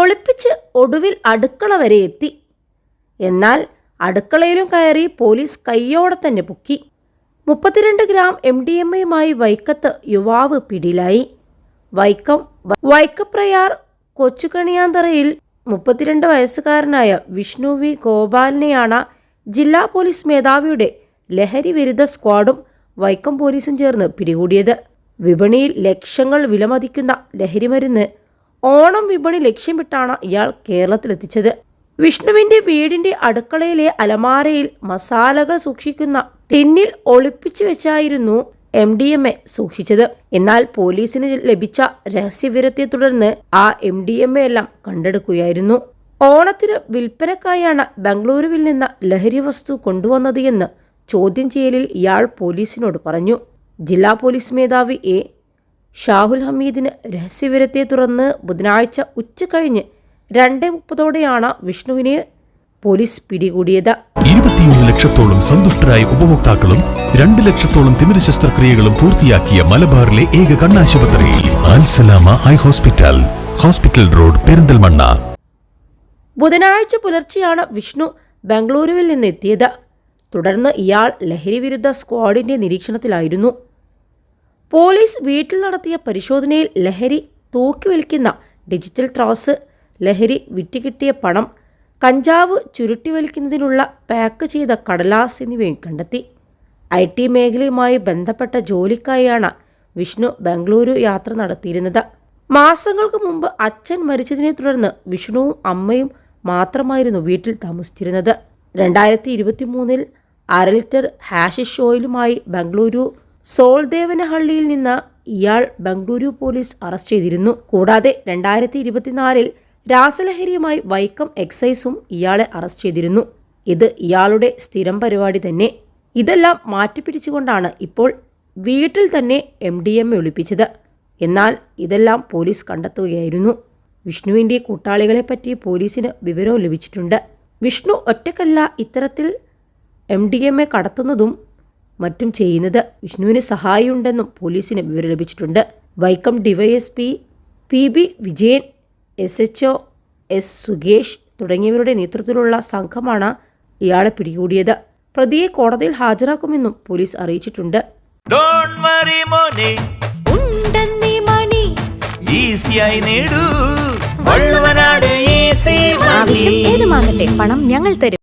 ഒളിപ്പിച്ച് ഒടുവിൽ അടുക്കള വരെ എത്തി. എന്നാൽ അടുക്കളയിലും കയറി പോലീസ് കയ്യോടെ തന്നെ പൊക്കി. മുപ്പത്തിരണ്ട് ഗ്രാം എം ഡി എം എയുമായി വൈക്കത്ത് യുവാവ് പിടിയിലായി. വൈക്കം വൈക്കപ്രയാർ കൊച്ചുകണിയാന്തറയിൽ മുപ്പത്തിരണ്ട് വയസ്സുകാരനായ വിഷ്ണു വി ഗോപാലിനെയാണ് ജില്ലാ പോലീസ് മേധാവിയുടെ ലഹരി വിരുദ്ധ സ്ക്വാഡും വൈക്കം പോലീസും ചേർന്ന് പിടികൂടിയത്. വിപണിയിൽ ലക്ഷങ്ങൾ വിലമതിക്കുന്ന ലഹരിമരുന്ന് ഓണം വിപണി ലക്ഷ്യമിട്ടാണ് ഇയാൾ കേരളത്തിലെത്തിച്ചത്. വിഷ്ണുവിന്റെ വീടിന്റെ അടുക്കളയിലെ അലമാരയിൽ മസാലകൾ സൂക്ഷിക്കുന്ന ടിന്നിൽ ഒളിപ്പിച്ചു വെച്ചായിരുന്നു എം ഡി എം എ സൂക്ഷിച്ചത്. എന്നാൽ പോലീസിന് ലഭിച്ച രഹസ്യവിവരത്തെ തുടർന്ന് ആ എം ഡി എം എ എല്ലാം കണ്ടെടുക്കുകയായിരുന്നു. ഓണത്തിന് വിൽപ്പനക്കായാണ് ബംഗളൂരുവിൽ നിന്ന് ലഹരി വസ്തു കൊണ്ടുവന്നത് എന്ന് ചോദ്യം ചെയ്യലിൽ ഇയാൾ പോലീസിനോട് പറഞ്ഞു. ജില്ലാ പോലീസ് മേധാവി എ. ഷാഹുൽ ഹമീദിന് രഹസ്യവിവരത്തെ തുടർന്ന് ബുധനാഴ്ച ഉച്ച കഴിഞ്ഞ് രണ്ട് മുപ്പതോടെയാണ് വിഷ്ണുവിനെ പോലീസ് പിടികൂടിയത്. ഇരുപത്തിയൊന്ന് ലക്ഷത്തോളം സന്തുഷ്ടരായ ഉപഭോക്താക്കളും രണ്ട് ലക്ഷത്തോളം തിമിര ശസ്ത്രക്രിയകളും പൂർത്തിയാക്കിയ മലബാറിലെ ഏക കണ്ണാശുപത്രി Alsalama high hospital hospital road Perinthalmanna. ബുധനാഴ്ച പുലർച്ചെയാണ് വിഷ്ണു ബംഗളൂരുവിൽ നിന്നെത്തിയത്. തുടർന്ന് ഇയാൾ ലഹരി വിരുദ്ധ സ്ക്വാഡിന്റെ നിരീക്ഷണത്തിലായിരുന്നു. പോലീസ് വീട്ടിൽ നടത്തിയ പരിശോധനയിൽ ലഹരി തൂക്കി തൂക്കിവലിക്കുന്ന ഡിജിറ്റൽ ത്രാസ് ലഹരി വിറ്റുകിട്ടിയ പണം കഞ്ചാവ് ചുരുട്ടിവലിക്കുന്നതിനുള്ള പാക്ക് ചെയ്ത കടലാസ് എന്നിവയും കണ്ടെത്തി. ഐ ടി മേഖലയുമായി ബന്ധപ്പെട്ട ജോലിക്കായാണ് വിഷ്ണു ബംഗളൂരു യാത്ര നടത്തിയിരുന്നത്. മാസങ്ങൾക്ക് മുമ്പ് അച്ഛൻ മരിച്ചതിനെ തുടർന്ന് വിഷ്ണുവും അമ്മയും മാത്രമായിരുന്നു വീട്ടിൽ താമസിച്ചിരുന്നത്. രണ്ടായിരത്തി ഇരുപത്തി മൂന്നിൽ അര ലിറ്റർ ബംഗളൂരു സോൾദേവനഹള്ളിയിൽ നിന്ന് ഇയാൾ ബംഗളൂരു പോലീസ് അറസ്റ്റ് ചെയ്തിരുന്നു. കൂടാതെ രണ്ടായിരത്തി ഇരുപത്തിനാലിൽ രാസലഹരിയുമായി വൈക്കം എക്സൈസും ഇയാളെ അറസ്റ്റ് ചെയ്തിരുന്നു. ഇത് ഇയാളുടെ സ്ഥിരം പരിപാടി തന്നെ. ഇതെല്ലാം മാറ്റിപ്പിടിച്ചുകൊണ്ടാണ് ഇപ്പോൾ വീട്ടിൽ തന്നെ എം ഡി എം ഒളിപ്പിച്ചത്. എന്നാൽ ഇതെല്ലാം പോലീസ് കണ്ടെത്തുകയായിരുന്നു. വിഷ്ണുവിന്റെ കൂട്ടാളികളെപ്പറ്റി പോലീസിന് വിവരവും ലഭിച്ചിട്ടുണ്ട്. വിഷ്ണു ഒറ്റക്കല്ല ഇത്തരത്തിൽ എം ഡി എം എ കടത്തുന്നതും മറ്റും ചെയ്യുന്നത് വിഷ്ണുവിന് സഹായമുണ്ടെന്നും പോലീസിന് വിവരം ലഭിച്ചിട്ടുണ്ട് Vaikom DYSP P B Vijayan S H O S Sukesh തുടങ്ങിയവരുടെ നേതൃത്വത്തിലുള്ള സംഘമാണ് ഇയാളെ പിടികൂടിയത്. പ്രതിയെ കോടതിയിൽ ഹാജരാക്കുമെന്നും പോലീസ് അറിയിച്ചിട്ടുണ്ട്. ഡോണ്ട് വറി മോനെ. ഉണ്ടെന്നീ മണി. ഈസിയായി നേടൂ. വള്ളുവനാട് ഈസി ആവശ്യം ഏതുമാകട്ടെ പണം ഞങ്ങൾ തരും.